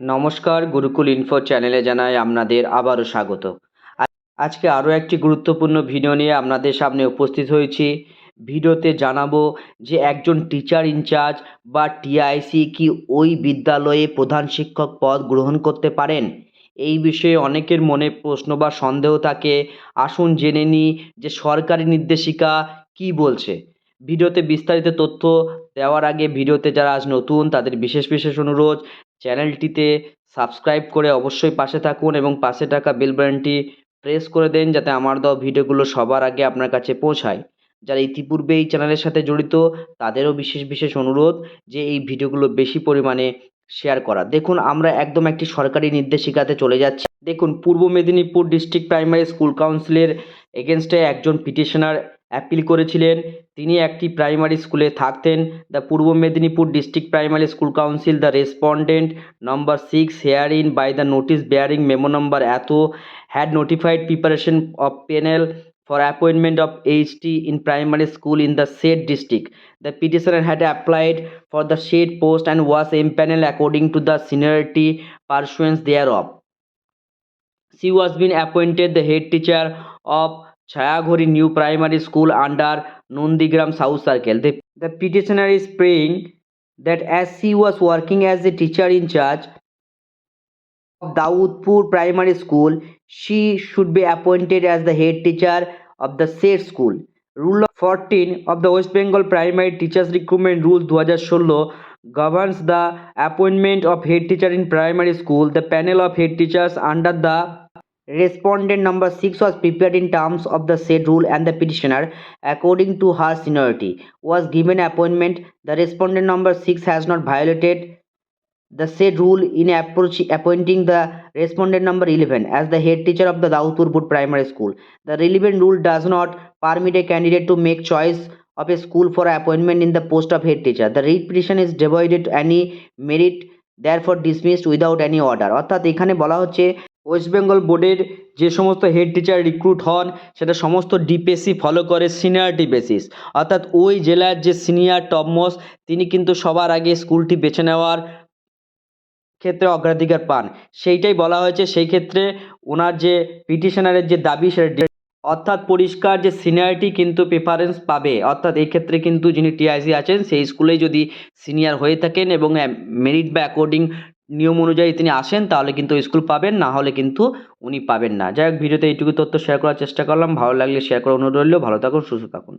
নমস্কার, গুরুকুল ইনফো চ্যানেলে জানাই আপনাদের আবারও স্বাগত। আজকে আরও একটি গুরুত্বপূর্ণ ভিডিও নিয়ে আপনাদের সামনে উপস্থিত হয়েছি। ভিডিওতে জানাব যে একজন টিচার ইনচার্জ বা টিআইসি কি ওই বিদ্যালয়ে প্রধান শিক্ষক পদ গ্রহণ করতে পারেন? এই বিষয়ে অনেকের মনে প্রশ্ন বা সন্দেহ থাকে। আসুন জেনে নিই যে সরকারি নির্দেশিকা কি বলছে। ভিডিওতে বিস্তারিত তথ্য দেওয়ার আগে ভিডিওতে যারা আজ নতুন, তাদের বিশেষ বিশেষ অনুরোধ চ্যানেলটিতে সাবস্ক্রাইব করে অবশ্যই পাশে থাকুন এবং পাশে থাকা বেল প্রেস করে দেন যাতে আমার দেওয়া ভিডিওগুলো সবার আগে আপনার কাছে পৌঁছায়। যারা ইতিপূর্বে এই চ্যানেলের সাথে জড়িত, তাদেরও বিশেষ বিশেষ অনুরোধ যে এই ভিডিওগুলো বেশি পরিমাণে শেয়ার করা। দেখুন, আমরা একদম একটি সরকারি নির্দেশিকাতে চলে যাচ্ছি। দেখুন, পূর্ব মেদিনীপুর ডিস্ট্রিক্ট প্রাইমারি স্কুল কাউন্সিলের এগেনস্টে একজন পিটিশনার অ্যাপিল করেছিলেন। তিনি একটি প্রাইমারি স্কুলে থাকতেন। The Purba Medinipur district primary school council the respondent number six herein by the notice bearing memo number এত had notified preparation of panel for appointment of H T in primary school in the said district the petitioner had applied for the said post and was empanelled according to the seniority pursuance thereof she was been appointed the head teacher of Chayagori New Primary School under Nondigram South Circle. The, the petitioner is praying that as she was working as a teacher in charge of Daudpur Primary School, she should be appointed as the head teacher of the said school. Rule 14 of the West Bengal Primary Teachers Recruitment Rules 2016 governs the appointment of head teacher in primary school. The panel of head teachers under the respondent number 6 was prepared in terms of the said rule and the petitioner according to her seniority was given appointment the respondent number 6 has not violated the said rule in approach, appointing the respondent number 11 as the head teacher of the Daudpur Board Primary School. The relevant rule does not permit a candidate to make choice of a school for appointment in the post of head teacher. The writ petition is devoid of any merit, therefore dismissed without any order. অর্থাৎ এখানে বলা হচ্ছে West Bengal বোর্ডের যে সমস্ত head teacher recruit হন, সেটা সমস্ত ডিপিএসসি ফলো করে সিনিয়রিটি বেসিস অর্থাৎ ওই জেলার যে সিনিয়র টপমোস্ট তিনি কিন্তু সবার আগে স্কুলটি বেছে নেওয়ার ক্ষেত্রে অগ্রাধিকার পান। সেইটাই বলা হয়েছে, সেই ক্ষেত্রে ওনার যে পিটিশনারের যে দাবি, সেটা অর্থাৎ পরিষ্কার যে সিনিয়রিটি কিন্তু প্রেফারেন্স পাবে। অর্থাৎ এই ক্ষেত্রে কিন্তু যিনি টিআইসি আছেন, সেই স্কুলেই যদি সিনিয়র হয়ে থাকেন এবং মেরিট বা অ্যাকর্ডিং নিয়ম অনুযায়ী তিনি আসেন, তাহলে কিন্তু স্কুল পাবেন, না হলে কিন্তু উনি পাবেন না। যাই হোক, ভিডিওতে এইটুকু তথ্য শেয়ার করার চেষ্টা করলাম। ভালো লাগলে শেয়ার করার অনুরোধ রইল। ভালো থাকুন, সুস্থ থাকুন